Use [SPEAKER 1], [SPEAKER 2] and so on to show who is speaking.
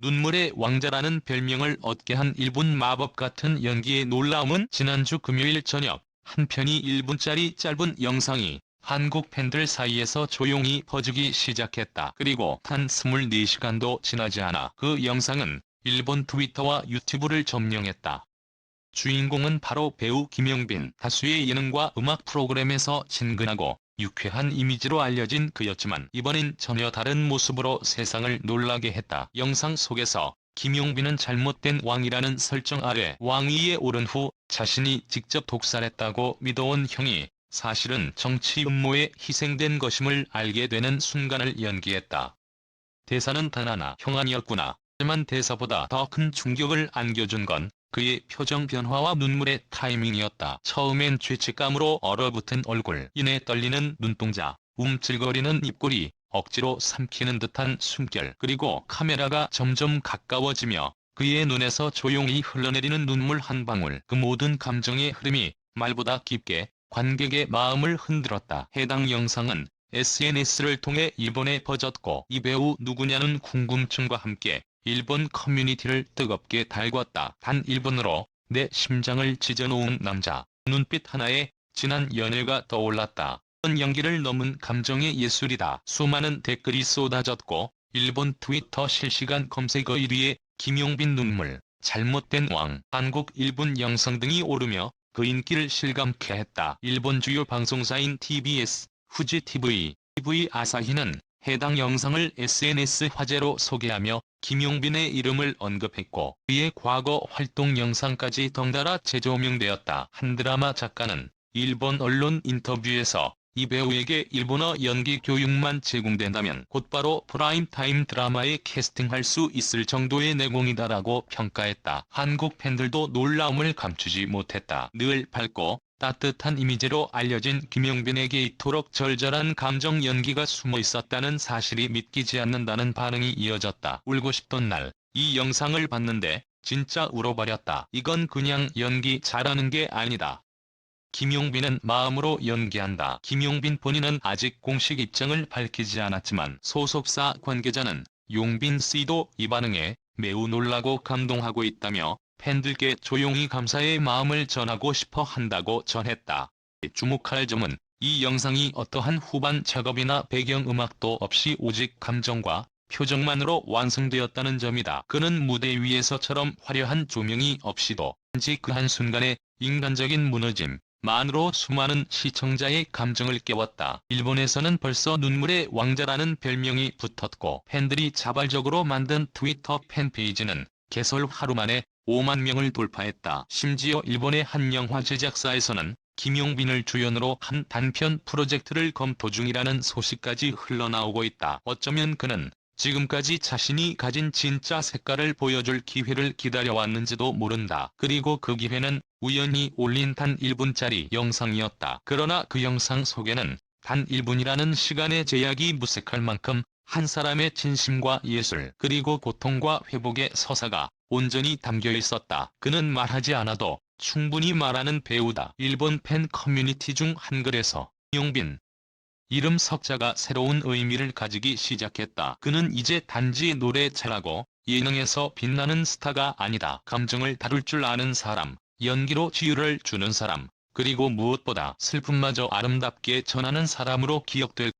[SPEAKER 1] 눈물의 왕자라는 별명을 얻게 한 일본 마법 같은 연기의 놀라움은 지난주 금요일 저녁 한 편이 1분짜리 짧은 영상이 한국 팬들 사이에서 조용히 퍼지기 시작했다. 그리고 단 24시간도 지나지 않아 그 영상은 일본 트위터와 유튜브를 점령했다. 주인공은 바로 배우 김영빈 다수의 예능과 음악 프로그램에서 친근하고 유쾌한 이미지로 알려진 그였지만 이번엔 전혀 다른 모습으로 세상을 놀라게 했다. 영상 속에서 김용빈은 잘못된 왕이라는 설정 아래 왕위에 오른 후 자신이 직접 독살했다고 믿어온 형이 사실은 정치 음모에 희생된 것임을 알게 되는 순간을 연기했다. 대사는 단 하나 형 아니었구나. 하지만 대사보다 더 큰 충격을 안겨준 건 그의 표정 변화와 눈물의 타이밍이었다. 처음엔 죄책감으로 얼어붙은 얼굴, 이내 떨리는 눈동자, 움찔거리는 입꼬리, 억지로 삼키는 듯한 숨결, 그리고 카메라가 점점 가까워지며 그의 눈에서 조용히 흘러내리는 눈물 한 방울, 그 모든 감정의 흐름이 말보다 깊게 관객의 마음을 흔들었다. 해당 영상은 SNS를 통해 일본에 퍼졌고 이 배우 누구냐는 궁금증과 함께 일본 커뮤니티를 뜨겁게 달궜다. 단 1분으로 내 심장을 찢어놓은 남자. 눈빛 하나에 진한 연애가 떠올랐다. 연기를 넘은 감정의 예술이다. 수많은 댓글이 쏟아졌고 일본 트위터 실시간 검색어 1위에 김용빈 눈물, 잘못된 왕, 한국 1분 영상 등이 오르며 그 인기를 실감케 했다. 일본 주요 방송사인 TBS, 후지TV, TV 아사히는 해당 영상을 SNS 화제로 소개하며 김용빈의 이름을 언급했고 그의 과거 활동 영상까지 덩달아 재조명되었다. 한 드라마 작가는 일본 언론 인터뷰에서 이 배우에게 일본어 연기 교육만 제공된다면 곧바로 프라임타임 드라마에 캐스팅할 수 있을 정도의 내공이다라고 평가했다. 한국 팬들도 놀라움을 감추지 못했다. 늘 밝고 따뜻한 이미지로 알려진 김용빈에게 이토록 절절한 감정 연기가 숨어 있었다는 사실이 믿기지 않는다는 반응이 이어졌다. 울고 싶던 날, 이 영상을 봤는데 진짜 울어버렸다. 이건 그냥 연기 잘하는 게 아니다. 김용빈은 마음으로 연기한다. 김용빈 본인은 아직 공식 입장을 밝히지 않았지만 소속사 관계자는 용빈 씨도 이 반응에 매우 놀라고 감동하고 있다며 팬들께 조용히 감사의 마음을 전하고 싶어 한다고 전했다. 주목할 점은 이 영상이 어떠한 후반 작업이나 배경음악도 없이 오직 감정과 표정만으로 완성되었다는 점이다. 그는 무대 위에서처럼 화려한 조명이 없이도 단지 그 한순간에 인간적인 무너짐, 만으로 수많은 시청자의 감정을 깨웠다. 일본에서는 벌써 눈물의 왕자라는 별명이 붙었고 팬들이 자발적으로 만든 트위터 팬페이지는 개설 하루 만에 5만 명을 돌파했다. 심지어 일본의 한 영화 제작사에서는 김용빈을 주연으로 한 단편 프로젝트를 검토 중이라는 소식까지 흘러나오고 있다. 어쩌면 그는 지금까지 자신이 가진 진짜 색깔을 보여줄 기회를 기다려왔는지도 모른다. 그리고 그 기회는 우연히 올린 단 1분짜리 영상이었다. 그러나 그 영상 속에는 단 1분이라는 시간의 제약이 무색할 만큼 한 사람의 진심과 예술 그리고 고통과 회복의 서사가 온전히 담겨 있었다. 그는 말하지 않아도 충분히 말하는 배우다. 일본 팬 커뮤니티 중 한글에서 용빈 이름 석자가 새로운 의미를 가지기 시작했다. 그는 이제 단지 노래 잘하고 예능에서 빛나는 스타가 아니다. 감정을 다룰 줄 아는 사람, 연기로 치유를 주는 사람, 그리고 무엇보다 슬픔마저 아름답게 전하는 사람으로 기억될